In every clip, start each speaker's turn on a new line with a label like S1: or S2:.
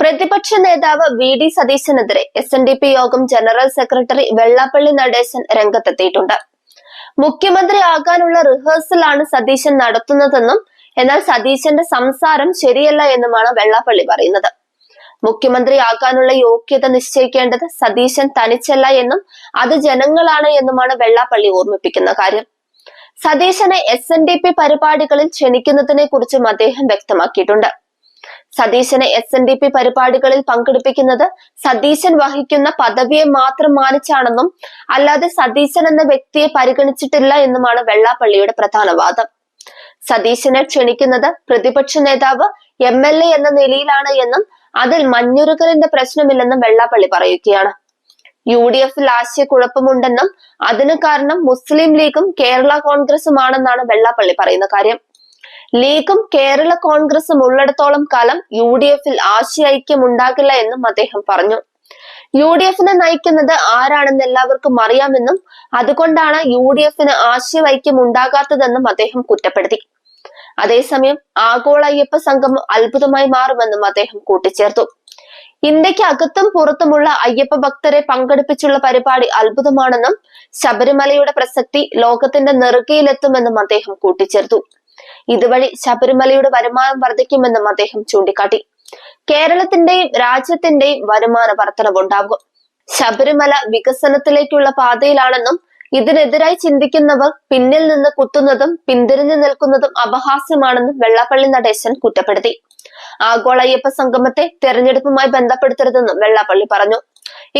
S1: പ്രതിപക്ഷ നേതാവ് V D സതീശനെതിരെ എസ് എൻ ഡി പി യോഗം ജനറൽ സെക്രട്ടറി വെള്ളാപ്പള്ളി നടേശൻ രംഗത്തെത്തിയിട്ടുണ്ട്. മുഖ്യമന്ത്രി ആകാനുള്ള റിഹേഴ്സലാണ് സതീശൻ നടത്തുന്നതെന്നും എന്നാൽ സതീശന്റെ സംസാരം ശരിയല്ല എന്നുമാണ് വെള്ളാപ്പള്ളി പറയുന്നത്. മുഖ്യമന്ത്രി ആകാനുള്ള യോഗ്യത നിശ്ചയിക്കേണ്ടത് സതീശൻ തനിച്ചല്ല എന്നും അത് ജനങ്ങളാണ് എന്നുമാണ് വെള്ളാപ്പള്ളി ഓർമ്മിപ്പിക്കുന്ന കാര്യം. സതീശനെ എസ് എൻ ഡി പി പരിപാടികളിൽ ക്ഷണിക്കുന്നതിനെ കുറിച്ചും അദ്ദേഹം വ്യക്തമാക്കിയിട്ടുണ്ട്. സതീശനെ എസ് എൻ ഡി പി പരിപാടികളിൽ പങ്കെടുപ്പിക്കുന്നത് സതീശൻ വഹിക്കുന്ന പദവിയെ മാത്രം മാനിച്ചാണെന്നും അല്ലാതെ സതീശൻ എന്ന വ്യക്തിയെ പരിഗണിച്ചിട്ടില്ല എന്നുമാണ് വെള്ളാപ്പള്ളിയുടെ പ്രധാന വാദം. സതീശനെ ക്ഷണിക്കുന്നത് പ്രതിപക്ഷ നേതാവ് എം എൽ എ എന്ന നിലയിലാണ് എന്നും അതിൽ മഞ്ഞുരുകലിന്റെ പ്രശ്നമില്ലെന്നും വെള്ളാപ്പള്ളി പറയുകയാണ്. യു ഡി എഫിൽ ആശയക്കുഴപ്പമുണ്ടെന്നും അതിന് കാരണം മുസ്ലിം ലീഗും കേരള കോൺഗ്രസുമാണെന്നാണ് വെള്ളാപ്പള്ളി പറയുന്ന കാര്യം. ലീഗും കേരള കോൺഗ്രസും ഉള്ളിടത്തോളം കാലം യു ഡി എഫിൽ ആശയൈക്യം ഉണ്ടാകില്ല എന്നും അദ്ദേഹം പറഞ്ഞു. യു ഡി എഫിനെ നയിക്കുന്നത് ആരാണെന്ന് എല്ലാവർക്കും അറിയാമെന്നും അതുകൊണ്ടാണ് യു ഡി എഫിന് ആശയവൈക്യം ഉണ്ടാകാത്തതെന്നും അദ്ദേഹം കുറ്റപ്പെടുത്തി. അതേസമയം ആഗോള അയ്യപ്പ സംഗമം അത്ഭുതമായി മാറുമെന്നും അദ്ദേഹം കൂട്ടിച്ചേർത്തു. ഇന്ത്യയ്ക്ക് അകത്തും പുറത്തുമുള്ള അയ്യപ്പ ഭക്തരെ പങ്കെടുപ്പിച്ചുള്ള പരിപാടി അത്ഭുതമാണെന്നും ശബരിമലയുടെ പ്രസക്തി ലോകത്തിന്റെ നെറുകയിലെത്തുമെന്നും അദ്ദേഹം കൂട്ടിച്ചേർത്തു. ഇതുവഴി ശബരിമലയുടെ വരുമാനം വർദ്ധിക്കുമെന്നും അദ്ദേഹം ചൂണ്ടിക്കാട്ടി. കേരളത്തിന്റെയും രാജ്യത്തിന്റെയും വരുമാന വർധനവുണ്ടാകും ശബരിമല വികസനത്തിലേക്കുള്ള പാതയിലാണെന്നും ഇതിനെതിരായി ചിന്തിക്കുന്നവർ പിന്നിൽ നിന്ന് കുത്തുന്നതും പിന്തിരിഞ്ഞു നിൽക്കുന്നതും അപഹാസ്യമാണെന്നും വെള്ളാപ്പള്ളി നടേശൻ കുറ്റപ്പെടുത്തി. ആഗോള അയ്യപ്പ സംഗമത്തെ തെരഞ്ഞെടുപ്പുമായി ബന്ധപ്പെടുത്തരുതെന്നും വെള്ളാപ്പള്ളി പറഞ്ഞു.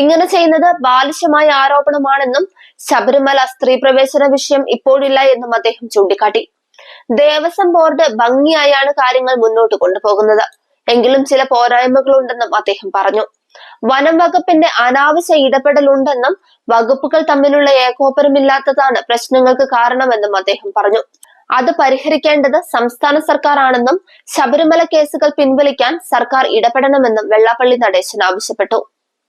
S1: ഇങ്ങനെ ചെയ്യുന്നത് ബാലിശമായ ആരോപണമാണെന്നും ശബരിമല സ്ത്രീ പ്രവേശന വിഷയം ഇപ്പോഴില്ല എന്നും അദ്ദേഹം ചൂണ്ടിക്കാട്ടി. ദേവസ്വം ബോർഡ് ഭംഗിയായാണ് കാര്യങ്ങൾ മുന്നോട്ട് കൊണ്ടുപോകുന്നത്. എങ്കിലും ചില പോരായ്മകളുണ്ടെന്നും അദ്ദേഹം പറഞ്ഞു. വനം വകുപ്പിന്റെ അനാവശ്യ ഇടപെടലുണ്ടെന്നും വകുപ്പുകൾ തമ്മിലുള്ള ഏകോപനമില്ലാത്തതാണ് പ്രശ്നങ്ങൾക്ക് കാരണമെന്നും അദ്ദേഹം പറഞ്ഞു. അത് പരിഹരിക്കേണ്ടത് സംസ്ഥാന സർക്കാർ ആണെന്നും ശബരിമല കേസുകൾ പിൻവലിക്കാൻ സർക്കാർ ഇടപെടണമെന്നും വെള്ളാപ്പള്ളി നടേശൻ ആവശ്യപ്പെട്ടു.